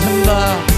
한다.